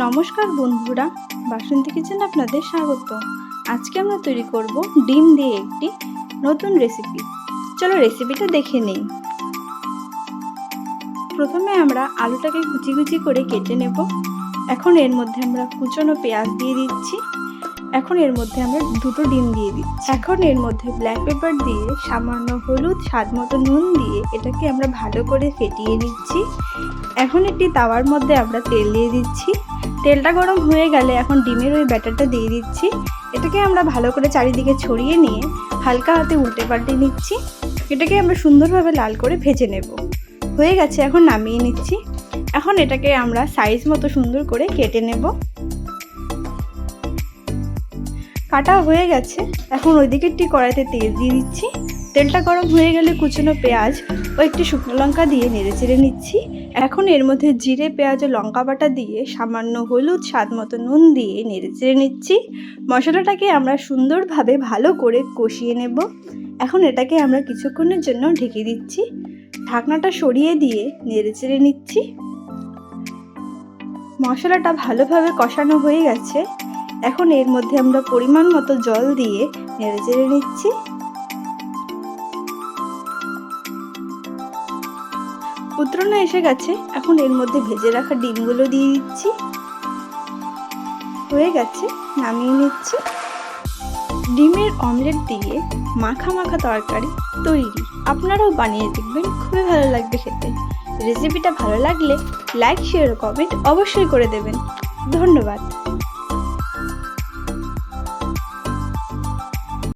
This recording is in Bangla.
নমস্কার বন্ধুরা, বাসন্তী কিচেন আপনাদের স্বাগত। আজকে আমরা তৈরি করব ডিম দিয়ে একটি নতুন রেসিপি চলো রেসিপিটা দেখে নেই। প্রথমে আমরা আলুটাকে কুচি কুচি করে কেটে নেব। এখন এর মধ্যে আমরা কুচনো পেঁয়াজ দিয়ে দিচ্ছি। এখন এর মধ্যে আমরা দুটো ডিম দিয়ে দিচ্ছি। এখন এর মধ্যে ব্ল্যাক পেপার দিয়ে সামান্য হলুদ, স্বাদ মতো নুন দিয়ে এটাকে আমরা ভালো করে ফেটিয়ে নিচ্ছি। এখন একটি তাওয়ার মধ্যে আমরা তেল দিয়ে দিচ্ছি। তেলটা গরম হয়ে গেলে এখন ডিমের ওই ব্যাটারটা দিয়ে দিচ্ছি। এটাকে আমরা ভালো করে চারিদিকে ছড়িয়ে নিয়ে হালকা হাতে উল্টে পাল্টে নিচ্ছি। এটাকে আমরা সুন্দরভাবে লাল করে ভেজে নেব। হয়ে গেছে, এখন নামিয়ে নিচ্ছি। এখন এটাকে আমরা সাইজ মতো সুন্দর করে কেটে নেব। কাটা হয়ে গেছে। এখন ওইদিকে দিকেরটি কড়াইতে তেল দিয়ে দিচ্ছি। তেলটা গরম হয়ে গেলে কুচনো পেঁয়াজ ও একটি শুকনো লঙ্কা দিয়ে নেড়ে চেড়ে নিচ্ছি। এখন এর মধ্যে জিরে, পেঁয়াজ ও লঙ্কা বাটা দিয়ে সামান্য হলুদ স্বাদ মতো নুন দিয়ে নেড়ে চেড়ে নিচ্ছি। মশলাটাকে আমরা সুন্দরভাবে ভালো করে কষিয়ে নেব। এখন এটাকে আমরা কিছুক্ষণের জন্য ঢেকে দিচ্ছি। ঢাকনাটা সরিয়ে দিয়ে নেড়ে চেড়ে নিচ্ছি। মশলাটা ভালোভাবে কষানো হয়ে গেছে। এখন এর মধ্যে আমরা পরিমাণ মতো জল দিয়ে নেড়ে চেড়ে নিচ্ছি। উত্তরণে এসে গেছে। এখন এর মধ্যে ভেজে রাখা ডিমগুলো দিয়ে দিচ্ছি। হয়ে গেছে, নামিয়ে নিচ্ছি। ডিমের অমলেট দিয়ে মাখা মাখা তরকারি তৈরি। আপনারাও বানিয়ে দেখবেন, খুবই ভালো লাগবে খেতে। রেসিপিটা ভালো লাগলে লাইক শেয়ার কমেন্ট অবশ্যই করে দেবেন। ধন্যবাদ।